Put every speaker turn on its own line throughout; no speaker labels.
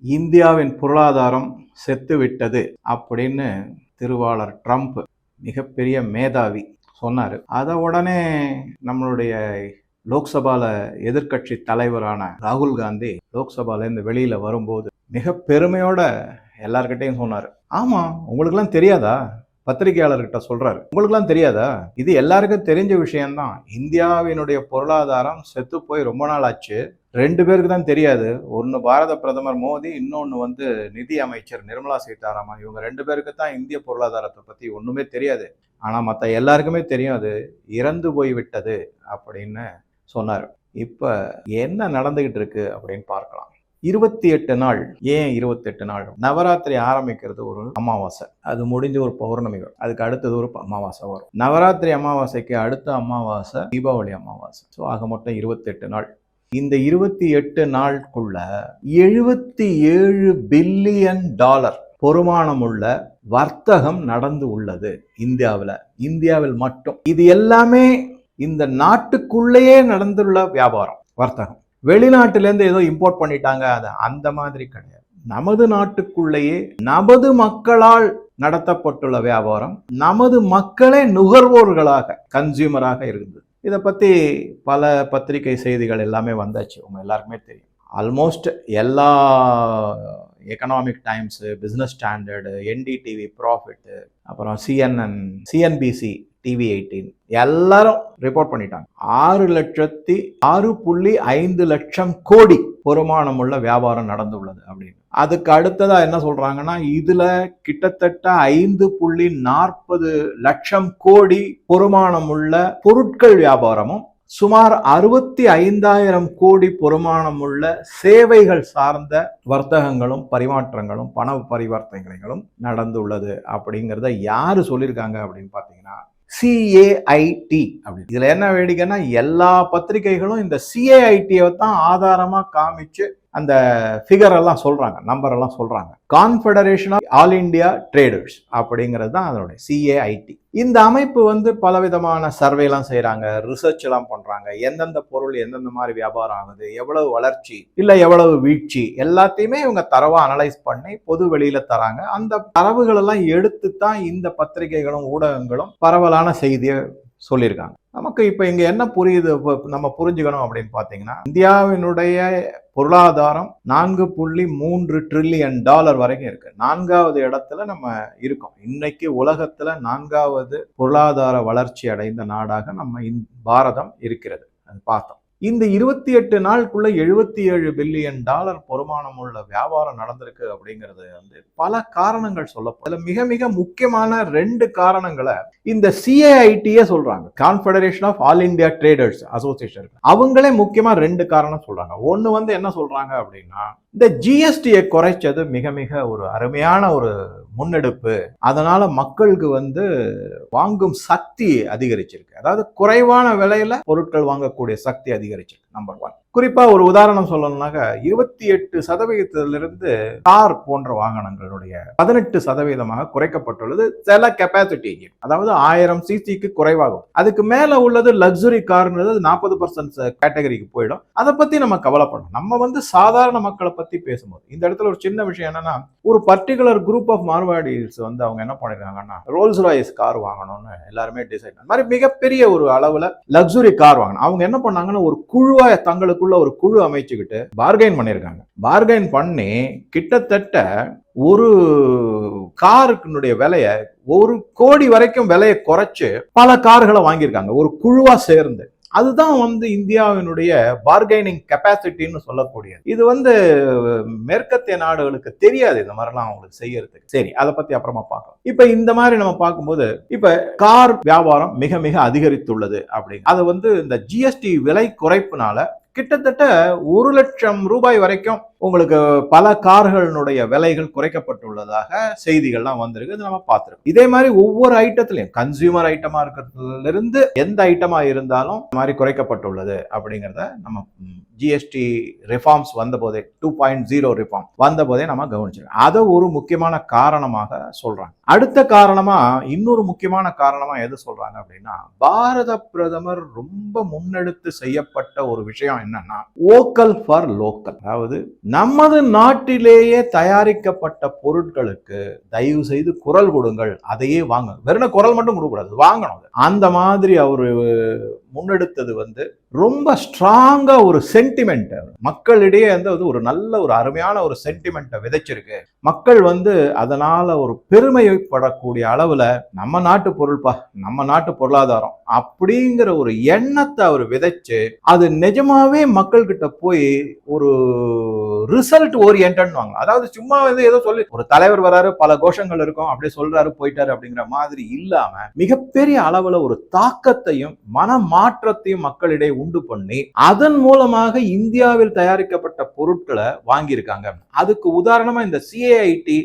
இந்தியாவின் பொருளாதாரம் செத்துவிட்டது அப்படின்னு திருவாளர் ட்ரம்ப் மிகப்பெரிய மேதாவி சொன்னார். அதை உடனே நம்மளுடைய லோக்சபால எதிர்க்கட்சி தலைவரான ராகுல் காந்தி லோக்சபாலேருந்து வெளியில் வரும்போது மிக பெருமையோட எல்லார்கிட்டையும் சொன்னார். ஆமாம் உங்களுக்கெல்லாம் தெரியாதா? பத்திரிகையாளர்கிட்ட சொல்றாரு. உங்களுக்குலாம் தெரியாதா? இது எல்லாருக்கும் தெரிஞ்ச விஷயம்தான். இந்தியாவினுடைய பொருளாதாரம் செத்து போய் ரொம்ப நாள் ஆச்சு. ரெண்டு பேருக்கு தான் தெரியாது. ஒன்று பாரத பிரதமர் மோடி இன்னொன்று வந்து நிதி அமைச்சர் நிர்மலா சீதாராமன். இவங்க ரெண்டு பேருக்கு தான் இந்திய பொருளாதாரத்தை பற்றி ஒன்றுமே தெரியாது. ஆனால் மற்ற எல்லாருக்குமே தெரியும் அது இறந்து போய் விட்டது அப்படின்னு சொன்னார். இப்போ என்ன நடந்துக்கிட்டு இருக்கு அப்படின்னு பார்க்கலாம். இருபத்தி எட்டு நாள். ஏன் இருபத்தெட்டு நாள்? நவராத்திரி ஆரம்பிக்கிறது ஒரு அமாவாசை. அது முடிஞ்சு ஒரு பௌர்ணமி வரும். அதுக்கு அடுத்தது ஒரு அமாவாசை வரும். நவராத்திரி அமாவாசைக்கு அடுத்த அமாவாசை தீபாவளி அமாவாசை. ஸோ ஆக மொத்தம் இருபத்தெட்டு நாள். இந்த இருபத்தி எட்டு நாளுக்குள்ள எழுபத்தி ஏழு பில்லியன் டாலர் பொறுமானமுள்ள வர்த்தகம் நடந்து உள்ளது இந்தியாவில். இந்தியாவில் மட்டும். இது எல்லாமே இந்த நாட்டுக்குள்ளேயே நடந்துள்ள வியாபாரம் வர்த்தகம். வெளிநாட்டிலேருந்து ஏதோ இம்போர்ட் பண்ணிட்டாங்க. அது அந்த மாதிரி கிடையாது. நமது நாட்டுக்குள்ளேயே நமது மக்களால் நடத்தப்பட்டுள்ள வியாபாரம் நமது மக்களே நுகர்வோர்களாக கன்சியூமராக இருந்தது. இதை பற்றி பல பத்திரிகை செய்திகள் எல்லாமே வந்தாச்சு. உங்கள் எல்லாருக்குமே தெரியும். ஆல்மோஸ்ட் எல்லா Economic Times Business Standard NDTV profit அப்புறம் சிஎன்என் சிஎன்பிசி டிவி எயிட்டீன் எல்லாரும் ரிப்போர்ட் பண்ணிட்டாங்க. ஆறு லட்சத்தி ஆறு புள்ளி ஐந்து லட்சம் கோடி பொறுமானமுள்ள வியாபாரம் நடந்துள்ளது அப்படின்னு. அதுக்கு அடுத்ததா என்ன சொல்றாங்கன்னா இதுல கிட்டத்தட்ட ஐந்து புள்ளி நாற்பது லட்சம் கோடி பொறுமானமுள்ள பொருட்கள் வியாபாரமும் சுமார் அறுபத்தி ஐந்தாயிரம் கோடி பொறுமானமுள்ள சேவைகள் சார்ந்த வர்த்தகங்களும் பரிமாற்றங்களும் பண பரிவர்த்தனைகளும் நடந்துள்ளது அப்படிங்கிறத யாரு சொல்லியிருக்காங்க அப்படின்னு பார்த்தீங்கன்னா சிஏஐடி அப்படின்னு இதில் என்ன வேடிக்கைன்னா எல்லா பத்திரிகைகளும் இந்த சிஏஐடியை தான் ஆதாரமாக காமிச்சு அந்த ஃபிகர் எல்லாம் சொல்கிறாங்க நம்பர் எல்லாம் சொல்கிறாங்க Confederation of All India Traders அப்படிங்கிறது தான் அதனுடைய சிஏஐடி இந்த அமைப்பு வந்து பலவிதமான சர்வேலாம் செய்கிறாங்க ரிசர்ச் எல்லாம் பண்ணுறாங்க எந்தெந்த பொருள் எந்தெந்த மாதிரி வியாபாரம் ஆகுது எவ்வளவு வளர்ச்சி இல்லை எவ்வளவு வீழ்ச்சி எல்லாத்தையுமே இவங்க தரவாக அனலைஸ் பண்ணி பொது வெளியில் தராங்க. அந்த தரவுகளெல்லாம் எடுத்து தான் இந்த பத்திரிகைகளும் ஊடகங்களும் பரவலான செய்தியை சொல்லியிருக்காங்க. நமக்கு இப்போ இங்கே என்ன புரியுது? நம்ம புரிஞ்சுக்கணும் அப்படின்னு பார்த்தீங்கன்னா இந்தியாவினுடைய பொருளாதாரம் நான்கு புள்ளி மூன்று ட்ரில்லியன் டாலர் வரைக்கும் இருக்கு. நான்காவது இடத்துல நம்ம இருக்கோம். இன்னைக்கு உலகத்தில் நான்காவது பொருளாதார வளர்ச்சி அடைந்த நாடாக நம்ம இந் பாரதம் இருக்கிறது. அது பார்த்தோம். இந்த இருபத்தி எட்டு நாளுக்குள்ள எழுபத்தி ஏழு பில்லியன் டாலர் பொறுமானம் உள்ள வியாபாரம் நடந்திருக்கு அப்படிங்கிறது வந்து பல காரணங்கள் சொல்லப்படும். மிக மிக முக்கியமான ரெண்டு காரணங்களை இந்த சிஏஐடியே சொல்றாங்க. Confederation of All India Traders Association அவங்களே முக்கியமா ரெண்டு காரணம் சொல்றாங்க. ஒன்னு வந்து என்ன சொல்றாங்க அப்படின்னா இந்த ஜிஎஸ்டியை குறைச்சது மிக மிக ஒரு அருமையான ஒரு முன்னெடுப்பு. அதனால மக்களுக்கு வந்து வாங்கும் சக்தி அதிகரிச்சிருக்கு. அதாவது குறைவான விலையில பொருட்கள் வாங்கக்கூடிய சக்தி அதிகரிச்சிருக்கு நம்பர் ஒன் குறிப்பா ஒரு உதாரணம் சொல்லணும்னாக்க இருபத்தி எட்டு சதவீதத்திலிருந்து கார் போன்ற வாகனங்களுடைய பதினெட்டு சதவீதமாக குறைக்கப்பட்டுள்ளது சில கெப்பாசிட்டி அதாவது ஆயிரம் சிசிக்கு குறைவாகும். அதுக்கு மேல உள்ளது லக்ஸுரி கார்ன்றது நாற்பது பர்சன்ட் கேட்டகரிக்கு போயிடும். அதை பத்தி நம்ம கவலைப்படணும். நம்ம வந்து சாதாரண மக்களை பத்தி பேசும்போது இந்த இடத்துல ஒரு சின்ன விஷயம் என்னன்னா ஒரு பர்டிகுலர் குரூப் ஆஃப் மார்வாடிஸ் வந்து அவங்க என்ன பண்ணிருக்காங்கன்னா ரோல்ஸ் ராய்ஸ் கார் வாங்கணும்னு எல்லாருமே டிசைட் மாதிரி மிகப்பெரிய ஒரு அளவுல லக்ஸுரி கார் வாங்கணும். அவங்க என்ன பண்ணாங்கன்னா ஒரு குழுவா தங்களுக்குள்ள ஒரு குழு அமைச்சுக்கிட்டு பார்கைன் பண்ணியிருக்காங்க. பார்கைன் பண்ணி கிட்டத்தட்ட ஒரு காருக்குனுடைய விலைய ஒரு கோடி வரைக்கும் விலையை குறைச்சு பல கார்களை வாங்கியிருக்காங்க. ஒரு குழுவா சேர்ந்து. அதுதான் வந்து இந்தியாவினுடைய பார்கெனிங் கெப்பாசிட்டின்னு சொல்லக்கூடியது. இது வந்து மேற்கத்திய நாடுகளுக்கு தெரியாது. இந்த மாதிரிலாம் அவங்களுக்கு செய்யறதுக்கு. சரி அதை பத்தி அப்புறமா பார்க்கலாம். இப்ப இந்த மாதிரி நம்ம பார்க்கும்போது இப்ப கார் வியாபாரம் மிக மிக அதிகரித்துள்ளது அப்படின்னு. அது வந்து இந்த ஜிஎஸ்டி விலை குறைப்புனால கிட்டத்தட்ட ஒரு லட்சம் ரூபாய் வரைக்கும் உங்களுக்கு பல கார்களுடைய விலைகள் குறைக்கப்பட்டுள்ளதாக செய்திகள்லாம் வந்திருக்கு. இது நம்ம பார்த்துருக்கோம். இதே மாதிரி ஒவ்வொரு ஐட்டத்திலையும் கன்சியூமர் ஐட்டமா இருக்கிறதுல இருந்து எந்த ஐட்டமா இருந்தாலும் இந்த மாதிரி குறைக்கப்பட்டுள்ளது அப்படிங்கிறத நம்ம ஜிஎஸ்டி ரிஃபார்ம்ஸ் வந்தபோதே டூ பாயிண்ட் ஜீரோ ரிஃபார்ம் வந்தபோதே நம்ம கவனிச்சிருக்கோம். அதை ஒரு முக்கியமான காரணமாக சொல்றாங்க. அடுத்த காரணமா இன்னொரு முக்கியமான காரணமா எது சொல்றாங்க அப்படின்னா பாரத பிரதமர் ரொம்ப முன்னெடுத்து செய்யப்பட்ட ஒரு விஷயம் என்னன்னா ஓக்கல் ஃபார் லோக்கல். அதாவது நமது நாட்டிலேயே தயாரிக்கப்பட்ட பொருட்களுக்கு தயவு செய்து குரல் கொடுங்கள். அதையே வாங்க. வெறும் குரல் மட்டும் கொடுக்கக்கூடாது. வாங்கணும். அது. அந்த மாதிரி அவர் முன்னெடுத்தது வந்து ரொம்ப ஸ்ட்ராங்கா ஒரு சென்டிமெண்ட் மக்களிடையே வந்து அது ஒரு நல்ல ஒரு அருமையான ஒரு சென்டிமெண்ட்டை விதைச்சிருக்கு. மக்கள் வந்து அதனால ஒரு பெருமைப்படக்கூடிய அளவுல நம்ம நாட்டு பொருள்பா நம்ம நாட்டு பொருளாதாரம் அப்படிங்கிற ஒரு எண்ணத்தை அவர் விதைச்சு அது நிஜமாவே மக்கள்கிட்ட போய் ஒரு ரிசல்ட் ஓரியன்ட்னுவாங்க அதாவது சும்மா வந்து ஏதோ சொல்லி ஒரு தலைவர் வராரு பல கோஷங்கள் இருக்கும் அப்படியே சொல்றாரு போயிட்டாரு அப்படிங்கிற மாதிரி இல்லாம மிகப்பெரிய அளவுல ஒரு தாக்கத்தையும் மன மாற்றத்தையும் மக்களிடையே உண்டு பண்ணி அதன் மூலமாக இந்தியாவில் தயாரிக்கப்பட்ட பொருட்களை வாங்கியிருக்காங்க. அதுக்கு உதாரணமா இந்த சிஏஐடி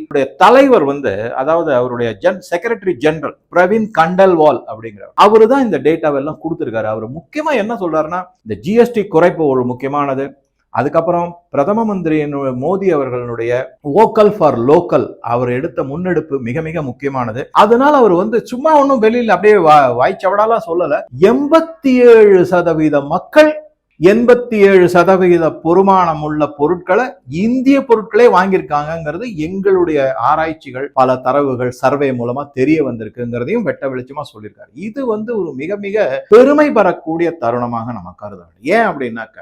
தலைவர் வந்து அதாவது அவருடைய gen secretary general Praveen Khandelwal அப்படிங்கிறவர். அவரு தான் இந்த டேட்டாவெல்லாம் கொடுத்துருக்காரு. அவர் முக்கியமா என்ன சொல்றாருன்னா இந்த ஜிஎஸ்டி குறைப்பு ஒரு முக்கியமானது. அதுக்கப்புறம் பிரதம மந்திரி மோடி அவர்களுடைய வோக்கல் ஃபார் லோக்கல் அவர் எடுத்த முன்னெடுப்பு மிக மிக முக்கியமானது. அதனால அவர் வந்து சும்மா ஒன்றும் வெளியில் அப்படியே வா- வாய்ச்சவடாலாம் சொல்லல. எண்பத்தி ஏழு சதவீத மக்கள் எண்பத்தி ஏழு சதவிகித பொறுமானம் உள்ள பொருட்களை இந்திய பொருட்களே வாங்கியிருக்காங்கங்கிறது எங்களுடைய ஆராய்ச்சிகள் பல தரவுகள் சர்வே மூலமா தெரிய வந்திருக்குங்கிறதையும் வெட்ட வெளிச்சமா சொல்லியிருக்காரு. இது வந்து ஒரு மிக மிக பெருமை பெறக்கூடிய தருணமாக நம்ம கருதணும் ஏன் அப்படின்னாக்க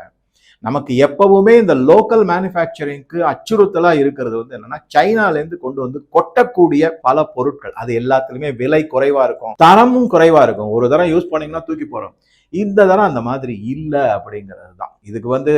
நமக்கு எப்பவுமே இந்த லோக்கல் மேனுஃபேக்சரிங்க்கு அச்சுறுத்தலா இருக்கிறது வந்து என்னன்னா சைனால இருந்து கொண்டு வந்து கொட்டக்கூடிய பல பொருட்கள். அது எல்லாத்துலயுமே விலை குறைவா இருக்கும். தரமும் குறைவா இருக்கும். ஒரு தரம் யூஸ் பண்ணீங்கன்னா தூக்கி போறோம் இந்த தரம் அந்த மாதிரி இல்லை அப்படிங்கிறது தான். இதுக்கு வந்து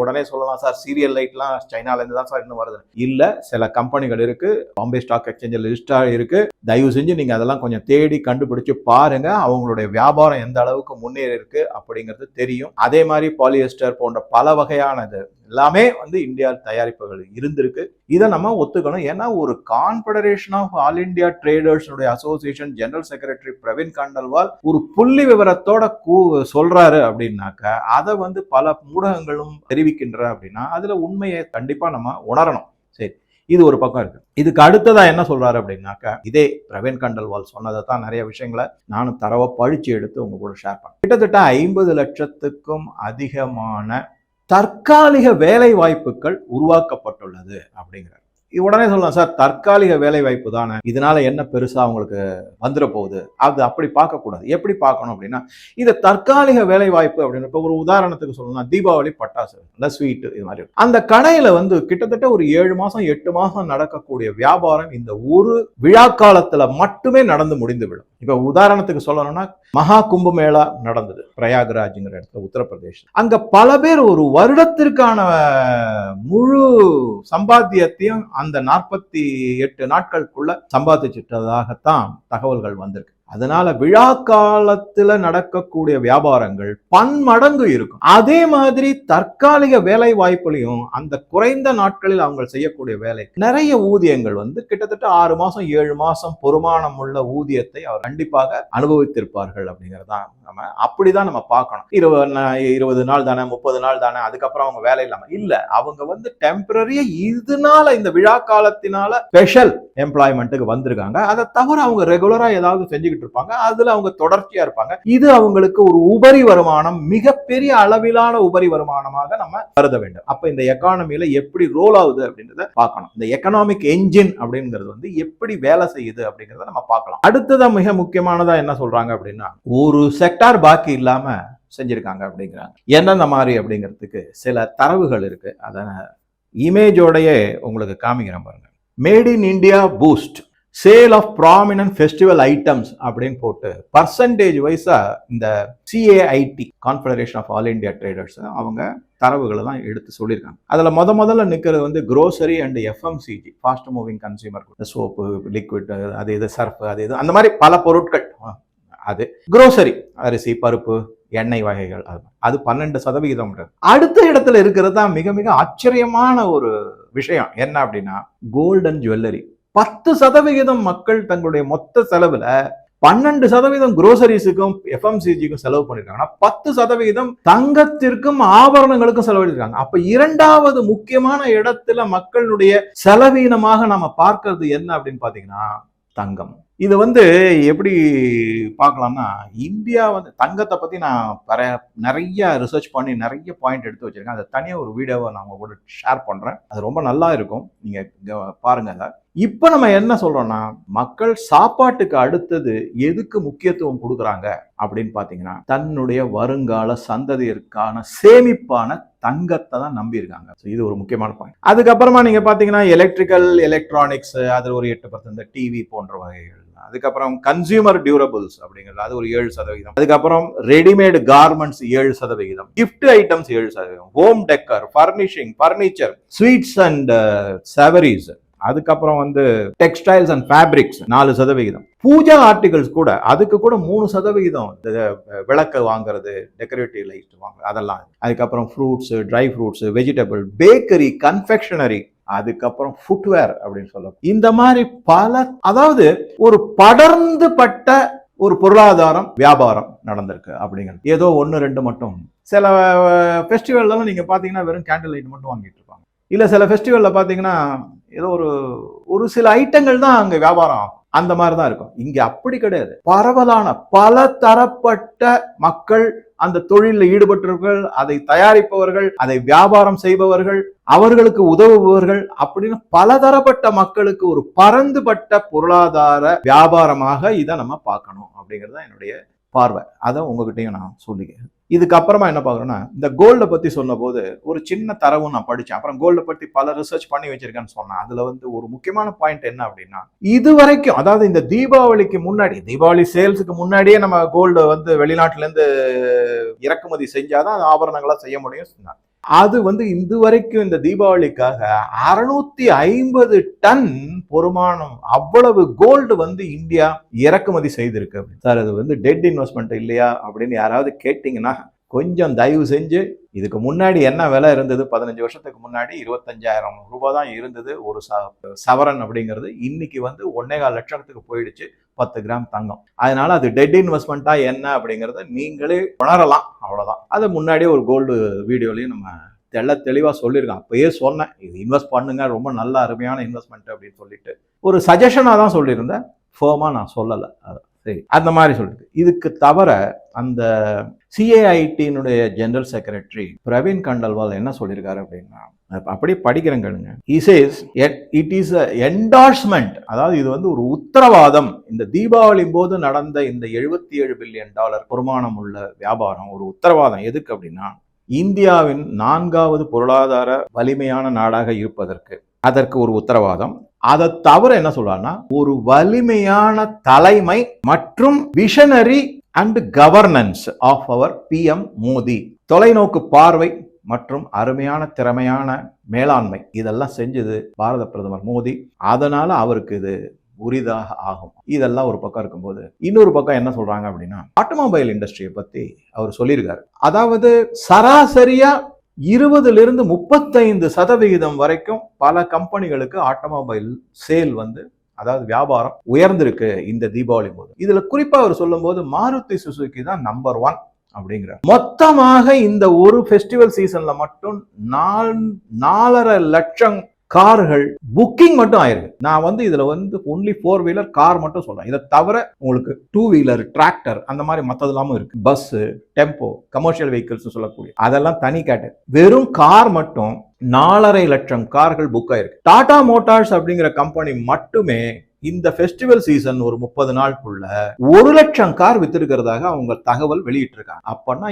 உடனே சொல்லலாம் சார் சீரியல் லைட்லாம் சைனாலேருந்து தான் சார் இன்னும் வருது. இல்லை சில கம்பெனிகள் இருக்குது பாம்பே ஸ்டாக் எக்ஸ்சேஞ்சில் லிஸ்ட்டாக இருக்குது தயவு செஞ்சு நீங்கள் அதெல்லாம் கொஞ்சம் தேடி கண்டுபிடிச்சு பாருங்கள் அவங்களுடைய வியாபாரம் எந்த அளவுக்கு முன்னேறி இருக்குது அப்படிங்கிறது தெரியும். அதே மாதிரி பாலியஸ்டர் போன்ற பல வகையானது எல்லாமே வந்து இந்தியா தயாரிப்புகள் இருந்திருக்கு. இதை நம்ம ஒத்துக்கணும். ஏன்னா ஒரு Confederation of All India Traders Association general secretary Praveen Khandelwal ஒரு புள்ளி விவரத்தோட கூ சொல்றாரு அப்படின்னாக்க அதை வந்து பல ஊடகங்களும் தெரிவிக்கின்ற அப்படின்னா அதுல உண்மையை கண்டிப்பா நம்ம உணரணும். சரி இது ஒரு பக்கம் இருக்கு. இதுக்கு அடுத்ததா என்ன சொல்றாரு அப்படின்னாக்க இதே பிரவீன் கண்டல்வால் சொன்னதை தான் நிறைய விஷயங்களை நானும் தரவை பழிச்சு எடுத்து உங்க கூட ஷேர் பண்ணேன் கிட்டத்தட்ட ஐம்பது லட்சத்துக்கும் அதிகமான தற்காலிக வேலை வாய்ப்புகள் உருவாக்கப்பட்டுள்ளது அப்படிங்கிறார். உடனே சொல்லலாம் சார் தற்காலிக வேலை வாய்ப்பு தானே. இதனால என்ன பெருசா அவங்களுக்கு வந்துட போகுது? அது அப்படி பார்க்கக்கூடாது. எப்படி பார்க்கணும் அப்படின்னா இது தற்காலிக வேலை வாய்ப்பு அப்படின்னு இப்போ ஒரு உதாரணத்துக்கு சொல்லணும்னா தீபாவளி பட்டாசு இந்த ஸ்வீட்டு இது மாதிரி. அந்த கடையில வந்து கிட்டத்தட்ட ஒரு ஏழு மாசம் எட்டு மாசம் நடக்கக்கூடிய வியாபாரம் இந்த ஒரு விழா காலத்துல மட்டுமே நடந்து முடிந்து விடும் இப்ப உதாரணத்துக்கு சொல்லணும்னா மகா கும்பமேளா நடந்தது பிரயாக்ராஜ்ங்கிற இடத்துல உத்தரப்பிரதேஷ். அங்க பல பேர் ஒரு வருடத்திற்கான முழு சம்பாத்தியத்தையும் அந்த நாற்பத்தி எட்டு நாட்களுக்குள்ள சம்பாதிச்சிட்டதாகத்தான் தகவல்கள் வந்திருக்கு. அதனால விழா காலத்துல நடக்கக்கூடிய வியாபாரங்கள் பன்மடங்கு இருக்கும். அதே மாதிரி தற்காலிக வேலை வாய்ப்புலையும் அந்த குறைந்த நாட்களில் அவங்க செய்யக்கூடிய வேலை. நிறைய ஊதியங்கள் வந்து கிட்டத்தட்ட ஆறு மாசம் ஏழு மாசம் பொறுமானம் உள்ள ஊதியத்தை அவர் கண்டிப்பாக அனுபவித்திருப்பார்கள் அப்படிங்கறதான் நம்ம அப்படிதான் நம்ம பார்க்கணும். இருபது நா- இருபது நாள் தானே முப்பது நாள் தானே அதுக்கப்புறம் அவங்க வேலை இல்லாம. இல்ல அவங்க வந்து டெம்பரரியா இதனால இந்த விழா காலத்தினால ஸ்பெஷல் எம்ப்ளாய்மெண்ட்டுக்கு வந்திருக்காங்க. அதை தவிர அவங்க ரெகுலரா ஏதாவது செஞ்சுக்கிட்டு இருப்பாங்க அதுல அவங்க தொடர்ச்சியா இருப்பாங்க. இது அவங்களுக்கு ஒரு உபரி வருமானம் மிகப்பெரிய அளவிலான உபரி வருமானமாக நம்ம கருத வேண்டும். அப்ப இந்த எக்கானமில எப்படி ரோல் ஆகுது அப்படின்றத பார்க்கணும். இந்த எக்கனாமிக் என்ஜின் அப்படிங்கிறது வந்து எப்படி வேலை செய்யுது அப்படிங்கிறத நம்ம பார்க்கலாம். அடுத்ததா மிக முக்கியமானதா என்ன சொல்றாங்க அப்படின்னா ஒரு செக்டார் பாக்கி இல்லாம செஞ்சிருக்காங்க அப்படிங்கிறாங்க. எந்தெந்த மாதிரி அப்படிங்கிறதுக்கு சில தரவுகள் இருக்கு. அதை இமேஜோடையே உங்களுக்கு காமிக்கிறேன் பாருங்க. Made in India boost sale of prominent festival items அப்படின்னு போட்டு பர்சன்டேஜ் வைஸாக இந்த CAIT Confederation of All India Traders அவங்க தரவுகளை தான் எடுத்து சொல்லியிருக்காங்க. அதில் முத முதல்ல நிற்கிறது வந்து grocery and FMCG fast moving consumer soap liquid அது இது சர்ஃப் அது இது அந்த மாதிரி பல பொருட்கள். அது க்ரோசரி அரிசி பருப்பு எண்ணெய் வகைகள் அது அது பன்னெண்டு சதவிகிதம். அடுத்த இடத்துல இருக்கிறது தான் மிக மிக ஆச்சரியமான ஒரு விஷயம். என்ன அப்படின்னா கோல்டன் ஜுவல்லரி பத்து சதவிகிதம் மக்கள் தங்களுடைய மொத்த செலவுல பன்னெண்டு சதவீதம் குரோசரிஸுக்கும் எஃப்எம்சிஜிக்கும் செலவு பண்ணியிருக்காங்கன்னா பத்து சதவீதம் தங்கத்திற்கும் ஆபரணங்களுக்கும் செலவழிச்சிருக்காங்க அப்ப இரண்டாவது முக்கியமான இடத்துல மக்களுடைய செலவீனமாக நம்ம பார்க்கறது என்ன அப்படின்னு பாத்தீங்கன்னா தங்கம். இது வந்து எப்படி பார்க்கலாம்னா இந்தியா வந்து தங்கத்தை பற்றி நான் பர நிறைய ரிசர்ச் பண்ணி நிறைய பாயிண்ட் எடுத்து வச்சுருக்கேன். அதை தனியாக ஒரு வீடியோவை நான் உங்க கூட ஷேர் பண்ணுறேன் அது ரொம்ப நல்லா இருக்கும். நீங்கள் பாருங்கள் அதை. இப்போ நம்ம என்ன சொல்றோம்னா மக்கள் சாப்பாட்டுக்கு அடுத்தது எதுக்கு முக்கியத்துவம் கொடுக்குறாங்க அப்படின்னு பார்த்தீங்கன்னா தன்னுடைய வருங்கால சந்ததியிற்கான சேமிப்பான தங்கத்தை தான் நம்பியிருக்காங்க ஸோ இது ஒரு முக்கியமான பாயிண்ட் அதுக்கப்புறமா நீங்கள் பார்த்தீங்கன்னா எலக்ட்ரிக்கல் எலக்ட்ரானிக்ஸ் அதில் ஒரு எட்டு பர்சன்ட் டிவி போன்ற வகைகள். அதுக்கப்புறம் கன்சியூமர் டியூரபிள்ஸ் அப்படிங்கிறது அது ஒரு ஏழு சதவீதம். அதுக்கப்புறம் ரெடிமேடு கார்மெண்ட்ஸ் ஏழு சதவிகிதம் கிஃப்ட் ஐட்டம்ஸ் ஏழு சதவீதம். Home decor furnishing furniture sweets and savouries அதுக்கப்புறம் வந்து டெக்ஸ்டைல்ஸ் அண்ட் ஃபேப்ரிக்ஸ் நாலு சதவிகிதம் பூஜா ஆர்டிகல்ஸ் கூட அதுக்கு கூட மூணு சதவிகிதம் இந்த விளக்கு வாங்குறது டெக்கரேட்டிவ் லைட் வாங்குறது அதெல்லாம். அதுக்கப்புறம் fruits dry fruits vegetable bakery confectionery அதுக்கப்புறம் ஃபுட்வேர் அப்படின்னு சொல்லுவோம் இந்த மாதிரி பல அதாவது ஒரு படர்ந்து பட்ட ஒரு பொருளாதாரம் வியாபாரம் நடந்திருக்கு அப்படிங்கிறது. ஏதோ ஒன்று ரெண்டு மட்டும். சில ஃபெஸ்டிவல்லாம் நீங்கள் பார்த்தீங்கன்னா வெறும் கேண்டில் லைட் மட்டும் வாங்கிட்டு இருப்பாங்க. இல்லை சில ஃபெஸ்டிவலில் பார்த்தீங்கன்னா ஏதோ ஒரு ஒரு சில ஐட்டங்கள் தான் அங்கே வியாபாரம் ஆகும். அந்த மாதிரி தான் இருக்கும். இங்க அப்படி கிடையாது. பரவலான பல தரப்பட்ட மக்கள் அந்த தொழிலில் ஈடுபட்டவர்கள் அதை தயாரிப்பவர்கள் அதை வியாபாரம் செய்பவர்கள் அவர்களுக்கு உதவுபவர்கள் அப்படின்னு பலதரப்பட்ட மக்களுக்கு ஒரு பரந்துபட்ட பொருளாதார வியாபாரமாக இதை நம்ம பார்க்கணும் அப்படிங்கிறது தான் என்னுடைய பார்வை. அதை உங்ககிட்டயும் நான் சொல்லிக்கிறேன் இதுக்கப்புறமா என்ன பார்க்குறோன்னா இந்த கோல்டை பற்றி சொன்னபோது ஒரு சின்ன தரவும் நான் படித்தேன் அப்புறம் கோல்டை பற்றி பல ரிசர்ச் பண்ணி வச்சிருக்கேன்னு சொன்னேன். அதில் வந்து ஒரு முக்கியமான பாயிண்ட் என்ன அப்படின்னா இது வரைக்கும் அதாவது இந்த தீபாவளிக்கு முன்னாடி தீபாவளி சேல்ஸுக்கு முன்னாடியே நம்ம கோல்டு வந்து வெளிநாட்டிலேருந்து இறக்குமதி செஞ்சாதான் அது ஆபரணங்களாக செய்ய முடியும் சொன்னாங்க. அது வந்து இது வரைக்கும் இந்த தீபாவளிக்காக அறுநூத்தி ஐம்பது டன் பொறுமானம் அவ்வளவு கோல்டு வந்து இந்தியா இறக்குமதி செய்திருக்கு சார் அது வந்து டெட் இன்வெஸ்ட்மெண்ட் இல்லையா அப்படின்னு யாராவது கேட்டிங்கன்னா கொஞ்சம் தயவு செஞ்சு இதுக்கு முன்னாடி என்ன விலை இருந்தது? பதினஞ்சு வருஷத்துக்கு முன்னாடி இருபத்தஞ்சாயிரம் ரூபாய் தான் இருந்தது ஒரு ச- சவரன் அப்படிங்கிறது. இன்னைக்கு வந்து ஒன்னே கால் லட்சத்துக்கு போயிடுச்சு பத்து கிராம் தங்கம். அதனால அது டெட் இன்வெஸ்ட்மெண்ட்டா என்ன அப்படிங்கிறத நீங்களே உணரலாம் அவ்வளோதான் அது முன்னாடியே ஒரு கோல்டு வீடியோலையும் நம்ம தெள்ள தெளிவாக சொல்லியிருக்கோம் அப்பயே சொன்னேன் இது இன்வெஸ்ட் பண்ணுங்க ரொம்ப நல்ல அருமையான இன்வெஸ்ட்மெண்ட் அப்படின்னு சொல்லிட்டு. ஒரு சஜஷனாக தான் சொல்லியிருந்தேன். ஃபேமாக நான் சொல்லலை. அது சரி அந்த மாதிரி சொல்லிட்டு இதுக்கு தவிர அந்த சிஏஐடியினுடைய ஜெனரல் செக்ரட்டரி பிரவீன் கண்டல்வால் என்ன சொல்லியிருக்காரு அப்படின்னா அப்படியே படிக்கிறேன் கேளுங்க. It says it is a endorsement அதாவது இது வந்து ஒரு உத்தரவாதம். இந்த தீபாவளி போது நடந்த இந்த எழுபத்தி ஏழு பில்லியன் டாலர் வருமானம் உள்ள வியாபாரம் ஒரு உத்தரவாதம். எதுக்கு அப்படின்னா இந்தியாவின் நான்காவது பொருளாதார வலிமையான நாடாக இருப்பதற்கு. அதற்கு ஒரு உத்தரவாதம். அதை தவிர என்ன சொல்றாருன்னா ஒரு வலிமையான தலைமை மற்றும் விஷனரி அண்ட் கவர்னன்ஸ் ஆஃப் அவர் பிஎம் மோடி தொலைநோக்கு பார்வை மற்றும் அருமையான திறமையான மேலாண்மை. இதெல்லாம் செஞ்சது பாரத பிரதமர் மோடி அதனால அவருக்கு இது உரிதாக ஆகும். இதெல்லாம் ஒரு பக்கம் இருக்கும்போது இன்னொரு பக்கம் என்ன சொல்றாங்க அப்படின்னா ஆட்டோமொபைல் இண்டஸ்ட்ரியை பத்தி அவர் சொல்லியிருக்காரு. அதாவது சராசரியா இருபதுலேருந்து முப்பத்தைந்து சதவிகிதம் வரைக்கும் பல கம்பெனிகளுக்கு ஆட்டோமொபைல் சேல் வந்து அதாவது வியாபாரம் உயர்ந்திருக்கு இந்த தீபாவளி போது. இதுல குறிப்பா அவர் சொல்லும்போது மாருதி சுசுகி தான் நம்பர் ஒன் அப்படிங்கிறார் மொத்தமாக இந்த ஒரு ஃபெஸ்டிவல் சீசன்ல மட்டும் நாலரை லட்சம் கார்கள் புக்கிங் மட்டும் ஆயிருக்கு நான் வந்து இதில் வந்து ஒன்லி ஃபோர் வீலர் கார் மட்டும் சொல்கிறேன் இதை தவிர உங்களுக்கு டூ வீலர் டிராக்டர் அந்த மாதிரி மற்றதெல்லாமும் இருக்குது பஸ்ஸு டெம்போ கமர்ஷியல் வெஹிக்கிள்ஸ் சொல்லக்கூடிய அதெல்லாம் தனி கேட்டு வெறும் கார் மட்டும் நாலரை லட்சம் கார்கள் புக் ஆயிருக்கு. டாடா மோட்டார்ஸ் அப்படிங்கிற கம்பெனி மட்டுமே இந்த ஃபெஸ்டிவல் சீசன் ஒரு முப்பது நாளுக்குள்ள ஒரு லட்சம் கார் வித்திருக்கிறதாக அவங்க தகவல் வெளியிட்டிருக்காங்க. அப்பன்னா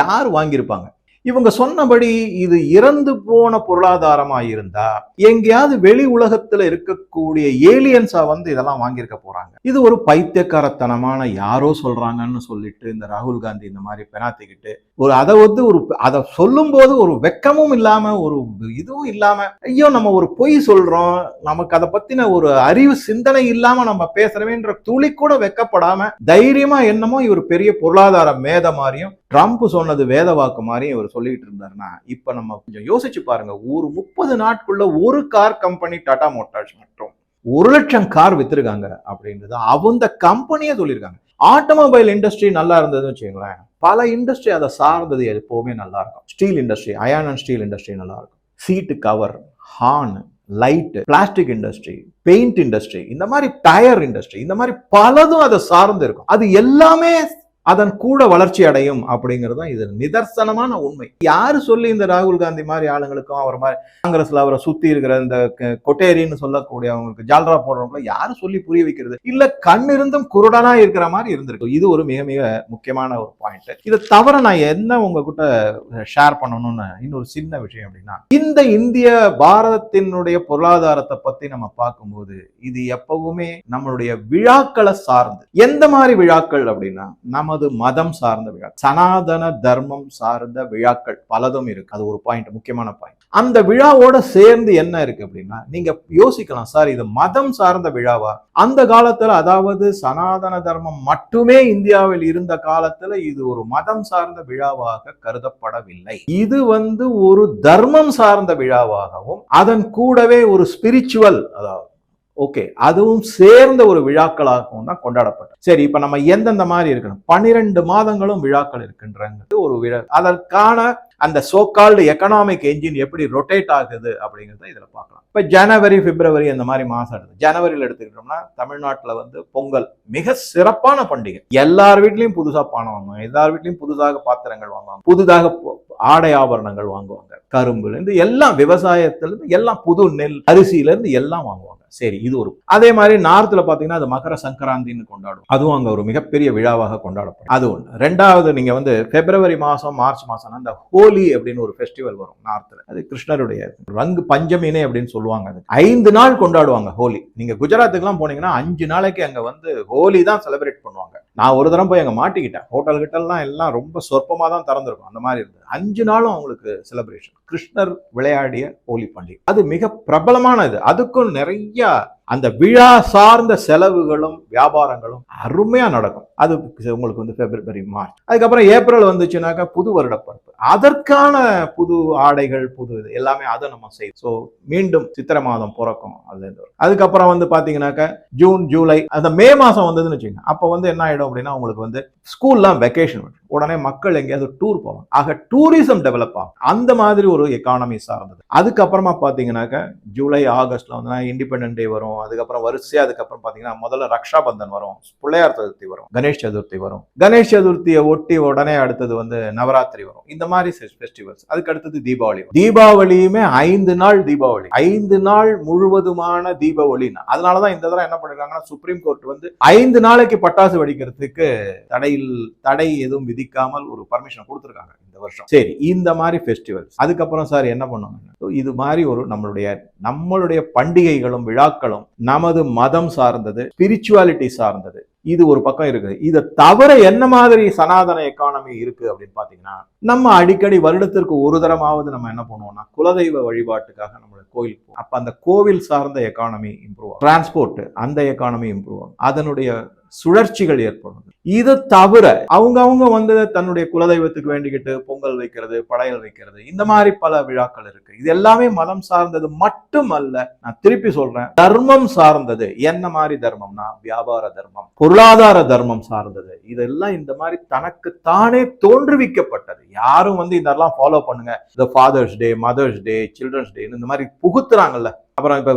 யார் வாங்கியிருப்பாங்க? இவங்க சொன்னபடி இது இறந்து போன பொருளாதாரமா இருந்தா எங்கேயாவது வெளி உலகத்துல இருக்கக்கூடிய ஏலியன்ஸா வந்து இதெல்லாம் வாங்கியிருக்க போறாங்க. இது ஒரு பைத்தியக்காரத்தனமான யாரோ சொல்றாங்கன்னு சொல்லிட்டு இந்த ராகுல் காந்தி இந்த மாதிரி பெனாத்திக்கிட்டு ஒரு அதை வந்து ஒரு அதை சொல்லும் போது ஒரு வெக்கமும் இல்லாம ஒரு இதுவும் இல்லாம ஐயோ நம்ம ஒரு பொய் சொல்றோம் நமக்கு அதை பத்தின ஒரு அறிவு சிந்தனை இல்லாம நம்ம பேசுறவேன்ற துளி கூட வெக்கப்படாம தைரியமா என்னமோ இவர் பெரிய பொருளாதார மேத மாதிரியும் ட்ரம்ப் சொன்னது வேத வாக்கு மாதிரியும் இவர் சொல்லிட்டு இருந்தாருன்னா இப்ப நம்ம கொஞ்சம் யோசிச்சு பாருங்க. ஒரு முப்பது நாட்குள்ள ஒரு கார் கம்பெனி டாடா மோட்டார்ஸ் மட்டும் ஒரு லட்சம் கார் வித்திருக்காங்க அப்படின்றது அவங்க கம்பெனியே சொல்லியிருக்காங்க. ஆட்டோமொபைல் இண்டஸ்ட்ரி நல்லா இருந்ததுன்னு வச்சுக்கோங்களேன். பல இண்டஸ்ட்ரி அதை சார்ந்தது எப்பவுமே நல்லா இருக்கும். Steel industry iron and steel industry நல்லா இருக்கும். Seat cover horn light plastic industry paint industry இந்த மாதிரி டயர் இண்டஸ்ட்ரி இந்த மாதிரி பலதும் அதை சார்ந்து இருக்கும். அது எல்லாமே அதன் கூட வளர்ச்சி அடையும் அப்படிங்கிறது தான் இது. நிதர்சனமான உண்மை. யாரு சொல்லி இந்த ராகுல் காந்தி மாதிரி ஆளுங்களுக்கும் அவர் மாதிரி காங்கிரஸ்ல அவரை சுத்தி இருக்கிற இந்த கொட்டேரின்னு சொல்லக்கூடிய அவங்களுக்கு ஜால்ரா போடுறவங்களை யாரு சொல்லி புரிய வைக்கிறது? இல்ல கண் இருந்தும் குருடனா இருக்கிற மாதிரி இருந்திருக்கு. இது ஒரு மிக மிக முக்கியமான ஒரு பாயிண்ட் இதை தவிர நான் என்ன உங்ககிட்ட ஷேர் பண்ணணும்னு இன்னொரு சின்ன விஷயம் அப்படின்னா இந்த இந்திய பாரதத்தினுடைய பொருளாதாரத்தை பத்தி நம்ம பார்க்கும்போது இது எப்பவுமே நம்மளுடைய விழாக்களை சார்ந்து. எந்த மாதிரி விழாக்கள் அப்படின்னா நமது மதம் சார்ந்த விழா சனாதன தர்மம் சார்ந்த விழாக்கள் பலதும் இருக்கு. அது ஒரு பாயிண்ட் முக்கியமான பாயிண்ட் அந்த விழாவோட சேர்ந்து என்ன இருக்கு அப்படின்னா நீங்க யோசிக்கலாம் சார் இது மதம் சார்ந்த விழாவா? அந்த காலத்துல அதாவது சனாதன தர்மம் மட்டுமே இந்தியாவில் இருந்த காலத்துல இது ஒரு மதம் சார்ந்த விழாவாக கருதப்படவில்லை. இது வந்து ஒரு தர்மம் சார்ந்த விழாவாகவும் அதன் கூடவே ஒரு ஸ்பிரிச்சுவல் அதாவது ஓகே அதுவும் சேர்ந்த ஒரு விழாக்களாகவும் தான் கொண்டாடப்பட்டது. சரி இப்ப நம்ம எந்தெந்த மாதிரி இருக்கணும்? பன்னிரெண்டு மாதங்களும் விழாக்கள் இருக்கின்றது ஒரு விழா. அதற்கான அந்த சோக்கால்டு எக்கனாமிக் என்ஜின் எப்படி ரொட்டேட் ஆகுது அப்படிங்கிறத இதில் பார்க்கலாம். இப்போ ஜனவரி பிப்ரவரி அந்த மாதிரி மாதம் எடுத்து ஜனவரியில் எடுத்துக்கிட்டோம்னா தமிழ்நாட்டில் வந்து பொங்கல் மிக சிறப்பான பண்டிகை. எல்லார் வீட்லேயும் புதுசாக பானம் வாங்குவாங்க. எல்லார் வீட்லேயும் புதுதாக பாத்திரங்கள் வாங்குவாங்க. புதுதாக ஆடை ஆபரணங்கள் வாங்குவாங்க. கரும்புலேருந்து எல்லாம் விவசாயத்துலேருந்து எல்லாம் புது நெல் அரிசியிலேருந்து எல்லாம் வாங்குவாங்க. சரி இது ஒரு அதே மாதிரி நார்த்தில் பார்த்தீங்கன்னா அது மகர சங்கராந்தின்னு கொண்டாடும். அதுவும் அங்கே ஒரு மிகப்பெரிய விழாவாக கொண்டாடப்படும். அது ஒன்று ரெண்டாவது நீங்கள் வந்து பிப்ரவரி மாதம் மார்ச் மாதம் அந்த ஹோலி அப்படின்னு ஒரு ஃபெஸ்டிவல் வரும் நார்த்தில். அது கிருஷ்ணருடைய ரங்கு பஞ்சமினே அப்படின்னு சொல்லுவாங்க அது ஐந்து நாள் கொண்டாடுவாங்க ஹோலி. நீங்கள் குஜராத்துக்குலாம் போனீங்கன்னா அஞ்சு நாளைக்கு அங்கே வந்து ஹோலி தான் செலிப்ரேட் பண்ணுவாங்க. நான் ஒரு தரம் போய் அங்கே மாட்டிக்கிட்டேன். ஹோட்டல் கிட்டலாம் எல்லாம் ரொம்ப சொற்பமாக தான் திறந்துருக்கும். அந்த மாதிரி இருந்தது. அஞ்சு நாளும் அவங்களுக்கு செலிப்ரேஷன் கிருஷ்ணர் விளையாடிய ஹோலி பண்டிகை. அது மிக பிரபலமானது. அதுக்கும் நிறைய क्या அந்த விழா சார்ந்த செலவுகளும் வியாபாரங்களும் அருமையாக நடக்கும். அது உங்களுக்கு வந்து பிப்ரவரி மார்ச் அதுக்கப்புறம் ஏப்ரல் வந்துச்சுனாக்கா புது வருடப்பரப்பு அதற்கான புது ஆடைகள் புது இது எல்லாமே அதை நம்ம செய்யும் ஸோ மீண்டும் சித்திரை மாதம் பிறக்கும் அது அதுக்கப்புறம் வந்து பார்த்தீங்கன்னாக்கா ஜூன் ஜூலை அந்த மே மாதம் வந்ததுன்னு வச்சுக்கோங்க. அப்போ வந்து என்ன ஆகிடும் அப்படின்னா உங்களுக்கு வந்து ஸ்கூல்லாம் வெக்கேஷன் உடனே மக்கள் எங்கேயாவது டூர் போவாங்க. ஆக டூரிசம் டெவலப் ஆகும். அந்த மாதிரி ஒரு எக்கானமி சார்ந்தது. அதுக்கப்புறமா பார்த்தீங்கன்னாக்கா ஜூலை ஆகஸ்ட்ல வந்து இண்டிபெண்டன்ட் டே வரும். அதுக்கப்புறம் வரிசையா அதுக்கப்புறம் பாத்தீங்கன்னா முதல்ல ரக்ஷா பந்தன் வரும். பிள்ளையார் சதுர்த்தி வரும். கணேஷ் சதுர்த்தி வரும். கணேஷ் சதுர்த்தியை ஒட்டி உடனே அடுத்தது வந்து நவராத்திரி வரும். இந்த மாதிரி ஃபெஸ்டிவல்ஸ் அதுக்கு அடுத்தது தீபாவளி தீபாவளியுமே ஐந்து நாள் தீபாவளி. ஐந்து நாள் முழுவதுமான தீபாவளினா அதனாலதான் இந்த தடவை என்ன பண்ணிருக்காங்கன்னா சுப்ரீம் கோர்ட் வந்து ஐந்து நாளைக்கு பட்டாசு வெடிக்கிறதுக்கு தடையில் தடை எதுவும் விதிக்காமல் ஒரு பர்மிஷன் கொடுத்துருக்காங்க. வருஷம். சரி இந்த மாதிரி ஃபெஸ்டிவல்ஸ் அதுக்கப்புறம் சார் என்ன பண்ணுவாங்க இது மாதிரி ஒரு நம்மளுடைய நம்மளுடைய பண்டிகைகளும் விழாக்களும் நமது மதம் சார்ந்தது ஸ்பிரிச்சுவாலிட்டி சார்ந்தது. இது ஒரு பக்கம் இருக்குது. இதை தவிர என்ன மாதிரி சனாதன எக்கானமி இருக்கு? அப்படின்னு பாத்தீங்கன்னா நம்ம அடிக்கடி வருடத்திற்கு ஒரு தரமாவது நம்ம என்ன பண்ணுவோம்னா குலதெய்வ வழிபாட்டுக்காக நம்ம கோயில் போவோம். அப்ப அந்த கோவில் சார்ந்த எக்கானமி இம்ப்ரூவ் ஆகும். டிரான்ஸ்போர்ட் அந்த எக்கானமி இம்ப்ரூவ் ஆகும். அதனுடைய சுழற்சிகள் ஏற்படும். இதை தவிர அவங்க அவங்க வந்து தன்னுடைய குலதெய்வத்துக்கு வேண்டிக்கிட்டு பொங்கல் வைக்கிறது படையல் வைக்கிறது இந்த மாதிரி பல விழாக்கள் இருக்கு. இது எல்லாமே மதம் சார்ந்தது மட்டுமல்ல நான் திருப்பி சொல்றேன் தர்மம் சார்ந்தது. என்ன மாதிரி தர்மம்னா வியாபார தர்மம் பொருளாதார தர்மம் சார்ந்தது. இதெல்லாம் இந்த மாதிரி தனக்கு தானே தோன்றுவிக்கப்பட்டது. யாரும் வந்து இதெல்லாம் ஃபாலோ பண்ணுங்க. இந்த Father's Day Mother's Day Children's Day இந்த மாதிரி புகுத்துறாங்கல்ல. அப்புறம் இப்ப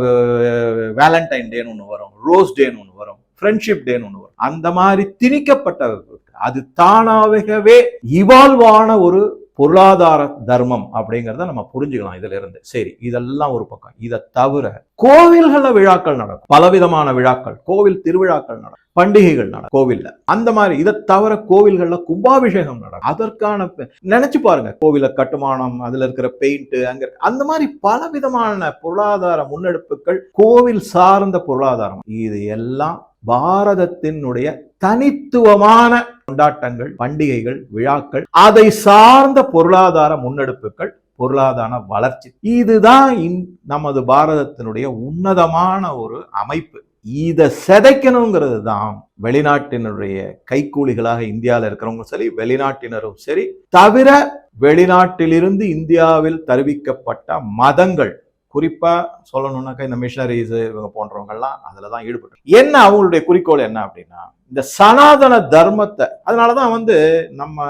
வேலண்டைன் டேன்னு ஒன்று வரும் ரோஸ் டேன்னு ஒன்று வரும். ஃப்ரெண்ட்ஷிப் டேன்னு ஒன்று வரும். அந்த மாதிரி திணிக்கப்பட்ட அது தானாகவே இவால்வான ஒரு பொருளாதார தர்மம் அப்படிங்கிறத நம்ம புரிஞ்சுக்கலாம் இதுல இருந்து சரி இதெல்லாம் ஒரு பக்கம். இதை தவிர கோவில்கள விழாக்கள் நடக்கும். பலவிதமான விழாக்கள். கோவில் திருவிழாக்கள் நடக்கும். பண்டிகைகள் நடக்கும். கோவில்ல. அந்த மாதிரி இதை தவிர கோவில்கள்ல கும்பாபிஷேகம் நடக்கும். அதற்கான நினைச்சு பாருங்க. கோவில கட்டுமானம் அதுல இருக்கிற பெயிண்ட் அங்க அந்த மாதிரி பல விதமான பொருளாதார முன்னெடுப்புகள் கோவில் சார்ந்த பொருளாதாரம். இது எல்லாம் பாரதத்தினுடைய தனித்துவமான கொண்டாட்டங்கள் பண்டிகைகள் விழாக்கள் அதை சார்ந்த பொருளாதார முன்னெடுப்புகள் பொருளாதார வளர்ச்சி. இதுதான் இந்- நமது பாரதத்தினுடைய உன்னதமான ஒரு அமைப்பு. இதை சிதைக்கணுங்கிறது தான் வெளிநாட்டினருடைய கைக்கூலிகளாக இந்தியாவில் இருக்கிறவங்களும் சரி வெளிநாட்டினரும் சரி தவிர வெளிநாட்டிலிருந்து இந்தியாவில் தருவிக்கப்பட்ட மதங்கள் குறிப்பாக சொல்லணும்னாக்கா இந்த மிஷனரிஸ் இவங்க போன்றவங்கள்லாம் அதில் தான் ஈடுபட்டு என்ன அவங்களுடைய குறிக்கோள் என்ன அப்படின்னா இந்த சனாதன தர்மத்தை அதனாலதான் வந்து நம்ம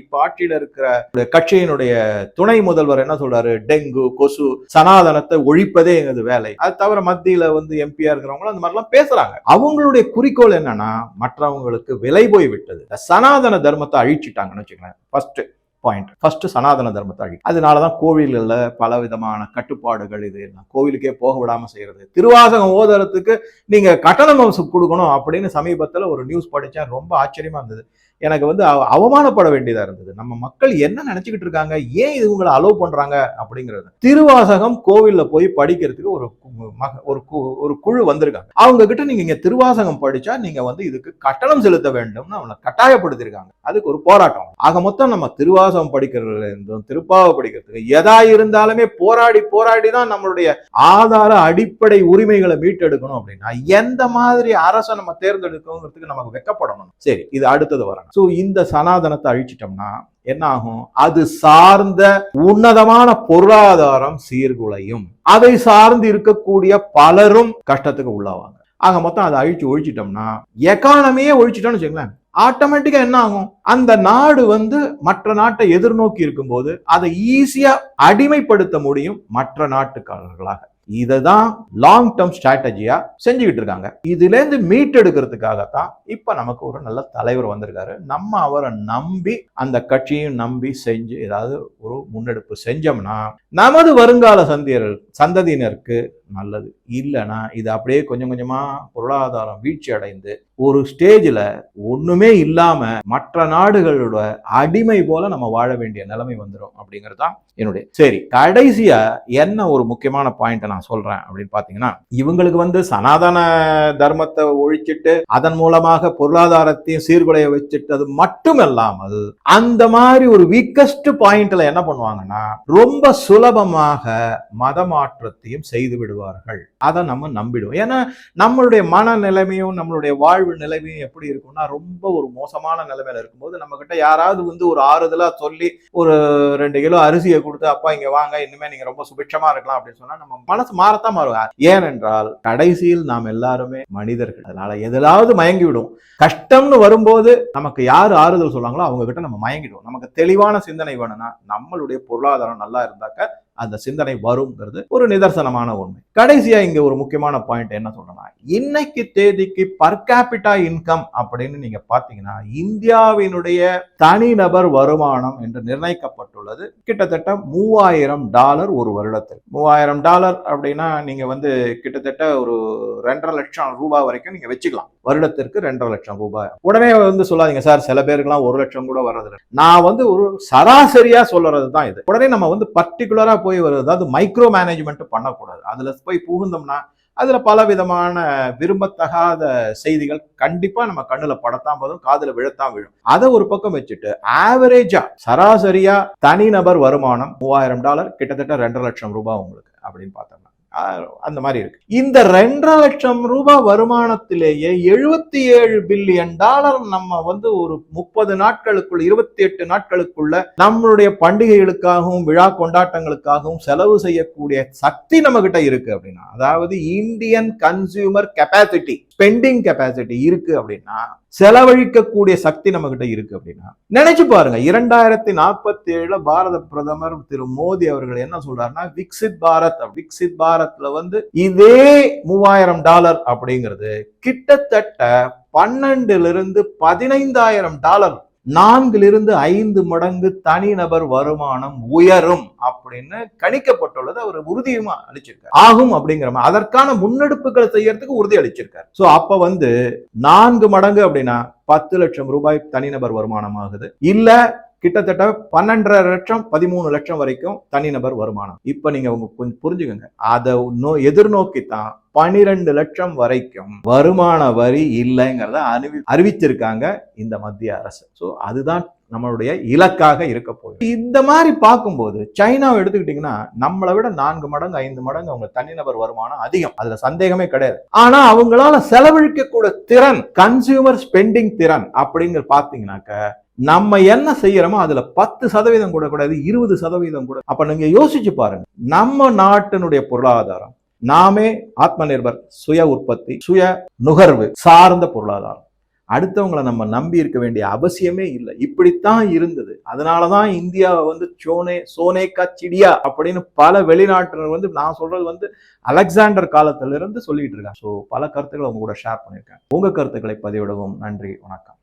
இப்போ ஆட்சியில் இருக்கிற கட்சியினுடைய துணை முதல்வர் என்ன சொல்றாரு? டெங்கு கொசு சனாதனத்தை ஒழிப்பதே எங்கது வேலை. அது தவிர மத்தியில் வந்து எம்பியா இருக்கிறவங்களும் அந்த மாதிரிலாம் பேசுறாங்க. அவங்களுடைய குறிக்கோள் என்னன்னா மற்றவங்களுக்கு விலை போய் விட்டது. சனாதன தர்மத்தை அழிச்சிட்டாங்கன்னு வச்சுக்கோங்களேன். ஃபர்ஸ்ட் பாயிண்ட் ஃபர்ஸ்ட் சனாதன தர்மத்தை அழி அதனாலதான் கோவில்களில் பல விதமான கட்டுப்பாடுகள் இது எல்லாம். கோவிலுக்கே போக விடாமல் செய்கிறது திருவாசகம் ஓதுறதுக்கு நீங்கள் கட்டணம் கொடுக்கணும் அப்படின்னு சமீபத்தில் ஒரு நியூஸ் படித்தேன் ரொம்ப ஆச்சரியமாக இருந்தது. எனக்கு வந்து அவ- அவமானப்பட வேண்டியதா இருந்தது. நம்ம மக்கள் என்ன நினைச்சுக்கிட்டு இருக்காங்க? ஏன் இது உங்களை அலோவ் பண்றாங்க? அப்படிங்கிறது. திருவாசகம் கோவில்ல போய் படிக்கிறதுக்கு ஒரு மக- ஒரு கு- ஒரு குழு வந்திருக்காங்க. அவங்க கிட்ட நீங்க இங்க திருவாசகம் படிச்சா நீங்க வந்து இதுக்கு கட்டணம் செலுத்த வேண்டும்னு அவங்களை கட்டாயப்படுத்திருக்காங்க அதுக்கு ஒரு போராட்டம். ஆக மொத்தம் நம்ம திருவாசகம் படிக்கிறதுல இருந்தும் திருப்பாவை படிக்கிறதுக்கு எதா இருந்தாலுமே போராடி போராடி தான் நம்மளுடைய ஆதார அடிப்படை உரிமைகளை மீட்டெடுக்கணும் அப்படின்னா எந்த மாதிரி அரசை நம்ம தேர்ந்தெடுக்கணுங்கிறதுக்கு நமக்கு வெக்கப்படணும். சரி இது அடுத்தது வரணும். ஸோ இந்த சனாதனத்தை அழிச்சிட்டோம்னா என்ன ஆகும் அது சார்ந்த உன்னதமான பொருளாதாரம் சீர்குலையும். அதை சார்ந்து இருக்கக்கூடிய பலரும் கஷ்டத்துக்கு உள்ளாவாங்க. ஆக மொத்தம் அதை அழிச்சு ஒழிச்சிட்டோம்னா எக்கானமியே ஒழிச்சிட்டோம்னு வச்சுங்களேன் ஆட்டோமேட்டிக்கா என்ன ஆகும் அந்த நாடு வந்து மற்ற நாட்டை எதிர்நோக்கி இருக்கும்போது அதை ஈஸியா அடிமைப்படுத்த முடியும் மற்ற நாட்டுக்காரர்களாக. இதை தான் லாங் டேர்ம் ஸ்ட்ராட்டஜியா செஞ்சுக்கிட்டு இருக்காங்க. இதுலேருந்து மீட்டெடுக்கிறதுக்காக மீட்டெடுக்கிறதுக்காகத்தான் இப்போ நமக்கு ஒரு நல்ல தலைவர் வந்திருக்காரு. நம்ம அவரை நம்பி அந்த கட்சியும் நம்பி செஞ்சு ஏதாவது ஒரு முன்னெடுப்பு செஞ்சோம்னா நமது வருங்கால சந்தியர் சந்ததியினருக்கு நல்லது. இல்லைன்னா இது அப்படியே கொஞ்சம் கொஞ்சமா பொருளாதாரம் வீழ்ச்சி அடைந்து ஒரு ஸ்டேஜில் ஒண்ணுமே இல்லாம மற்ற நாடுகளோட அடிமை போல நம்ம வாழ வேண்டிய நிலைமை வந்துடும் அப்படிங்கிறது தான் என்னுடைய சரி கடைசியா என்ன ஒரு முக்கியமான பாயிண்ட்டை நான் சொல்றேன் அப்படின்னு பார்த்தீங்கன்னா இவங்களுக்கு வந்து சனாதன தர்மத்தை ஒழிச்சிட்டு அதன் மூலமாக பொருளாதாரத்தையும் சீர்குலைய வச்சுட்டு அது மட்டும் இல்லாமல் அந்த மாதிரி ஒரு வீக்கஸ்ட் பாயிண்ட்ல என்ன பண்ணுவாங்கன்னா ரொம்ப சுலபமாக மத மாற்றத்தையும் செய்து விடுவார்கள் அதை நம்ம நம்பிடுவோம். ஏன்னா நம்மளுடைய மன நிலைமையும் நம்மளுடைய வாழ்வு நிலைமையும் எப்படி இருக்கும்னா ரொம்ப ஒரு மோசமான நிலைமையில இருக்கும்போது நம்ம கிட்ட யாராவது வந்து ஒரு ஆறுதலா சொல்லி ஒரு ரெண்டு கிலோ அரிசியை கொடுத்து அப்பா இங்க வாங்க இனிமே நீங்க ரொம்ப சுபிட்சமா இருக்கலாம் அப்படின்னு சொன்னா நம்ம மனசு மாறத்தான் மாறும். ஏனென்றால் கடைசியில் நாம் எல்லாருமே மனிதர்கள். அதனால எதிலாவது மயங்கி விடும் கஷ்டம்னு வரும்போது நமக்கு யார் ஆறுதல் சொல்றாங்களோ அவங்க கிட்ட நம்ம மயங்கிடுவோம். நமக்கு தெளிவான சிந்தனை வேணும்னா நம்மளுடைய பொருளாதாரம் நல்லா இருந்தாக்க அந்த சிந்தனை வருங்கிறது ஒரு நிதர்சனமான உண்மை. கடைசியா இங்க ஒரு முக்கியமான பாயிண்ட் என்ன சொல்றேன்னா இன்னைக்கு தேதிக்கு பர் கேபிட்டா இன்கம் அப்படின்னு நீங்க பாத்தீங்கன்னா இந்தியாவினுடைய தனிநபர் வருமானம் என்று நிர்ணயிக்கப்பட்டுள்ளது. கிட்டத்தட்ட மூவாயிரம் டாலர் ஒரு வருடத்தில். மூவாயிரம் டாலர் அப்படின்னா நீங்க வந்து கிட்டத்தட்ட ஒரு ரெண்டரை லட்சம் ரூபாய் வரைக்கும் நீங்க வச்சுக்கலாம். வருடத்திற்கு ரெண்டரை லட்சம் ரூபாய். உடனே வந்து சொல்லாதீங்க சார் சில பேருக்குலாம் ஒரு லட்சம் கூட வர்றது நான் வந்து ஒரு சராசரியா சொல்றது தான் இது. உடனே நம்ம வந்து பர்டிகுலரா போய் போய் வருது அதாவது மைக்ரோ மேனேஜ்மெண்ட் பண்ணக்கூடாது. அதுல போய் புகுந்தோம்னா அதுல பல விதமான விரும்பத்தகாத செய்திகள் கண்டிப்பா நம்ம கண்ணுல படத்தான் போதும் காதுல விழத்தான் விழும். அதை ஒரு பக்கம் வச்சுட்டு ஆவரேஜா சராசரியா தனிநபர் வருமானம் மூவாயிரம் டாலர் கிட்டத்தட்ட ரெண்டரை லட்சம் ரூபாய் உங்களுக்கு அப்படின்னு பார்த்தோம்னா அந்த மாதிரி இருக்கு. இந்த ரெண்டரை லட்சம் ரூபாய் வருமானத்திலேயே எழுபத்தி ஏழு பில்லியன் டாலர் நம்ம வந்து ஒரு முப்பது நாட்களுக்குள்ள இருபத்தி எட்டு நாட்களுக்குள்ள நம்மளுடைய பண்டிகைகளுக்காகவும் விழா கொண்டாட்டங்களுக்காகவும் செலவு செய்யக்கூடிய சக்தி நம்ம கிட்ட இருக்கு அப்படின்னா அதாவது Indian consumer capacity spending capacity இருக்கு அப்படின்னா செலவழிக்கக்கூடிய சக்தி நம்ம கிட்ட இருக்கு அப்படின்னா நினைச்சு பாருங்க. இரண்டாயிரத்தி நாற்பத்தி ஏழுல பாரத பிரதமர் திரு மோடி அவர்கள் என்ன சொல்றாருன்னா விக்சித் பாரத் விக்சித் பாரத்ல வந்து இதே மூவாயிரம் டாலர் அப்படிங்கிறது கிட்டத்தட்ட பன்னெண்டுல இருந்து பதினைந்தாயிரம் டாலர் நான்கிலிருந்து ஐந்து மடங்கு தனிநபர் வருமானம் உயரும் அப்படின்னு கணிக்கப்பட்டுள்ளது. அவர் உறுதியுமா அளிச்சிருக்காரு. ஆகும் அப்படிங்கிற மாதிரி அதற்கான முன்னெடுப்புகளை செய்யறதுக்கு உறுதி அளிச்சிருக்காரு. சோ அப்ப வந்து நான்கு மடங்கு அப்படின்னா பத்து லட்சம் ரூபாய் தனிநபர் வருமானம் ஆகுது. இல்ல கிட்டத்தட்ட பன்னெண்டரை லட்சம் பதிமூணு லட்சம் வரைக்கும் தனிநபர் வருமானம். இப்போ நீங்க உங்க கொஞ்சம் புரிஞ்சுக்கோங்க. அதை நோ எதிர்நோக்கித்தான் பனிரெண்டு லட்சம் வரைக்கும் வருமான வரி இல்லைங்கிறத அறிவி அறிவிச்சிருக்காங்க இந்த மத்திய அரசு. ஸோ அதுதான் நம்மளுடைய இலக்காக இருக்க போகுது. இந்த மாதிரி பார்க்கும்போது சைனாவை எடுத்துக்கிட்டீங்கன்னா நம்மளை விட நான்கு மடங்கு ஐந்து மடங்கு அவங்க தனிநபர் வருமானம் அதிகம். அதுல சந்தேகமே கிடையாது. ஆனா அவங்களால செலவழிக்கக்கூட திறன் கன்சியூமர் ஸ்பெண்டிங் திறன் அப்படிங்கிற பார்த்தீங்கன்னாக்க நம்ம என்ன செய்யறோமோ அதுல பத்து சதவீதம் கூட கூடாது இருபது சதவீதம் கூட. அப்ப நீங்க யோசிச்சு பாருங்க. நம்ம நாட்டினுடைய பொருளாதாரம் நாமே ஆத்ம நிர்பர் சுய உற்பத்தி சுய நுகர்வு சார்ந்த பொருளாதாரம். அடுத்தவங்களை நம்ம நம்பி இருக்க வேண்டிய அவசியமே இல்லை. இப்படித்தான் இருந்தது. அதனாலதான் இந்தியாவை வந்து சோனே சோனே சிடியா அப்படின்னு பல வெளிநாட்டினர் வந்து நான் சொல்றது வந்து அலெக்சாண்டர் காலத்துல இருந்து சொல்லிட்டு இருக்கேன் ஸோ பல கருத்துக்களை உங்க கூட ஷேர் பண்ணியிருக்கேன். உங்க கருத்துக்களை பதிவிடவும். நன்றி வணக்கம்.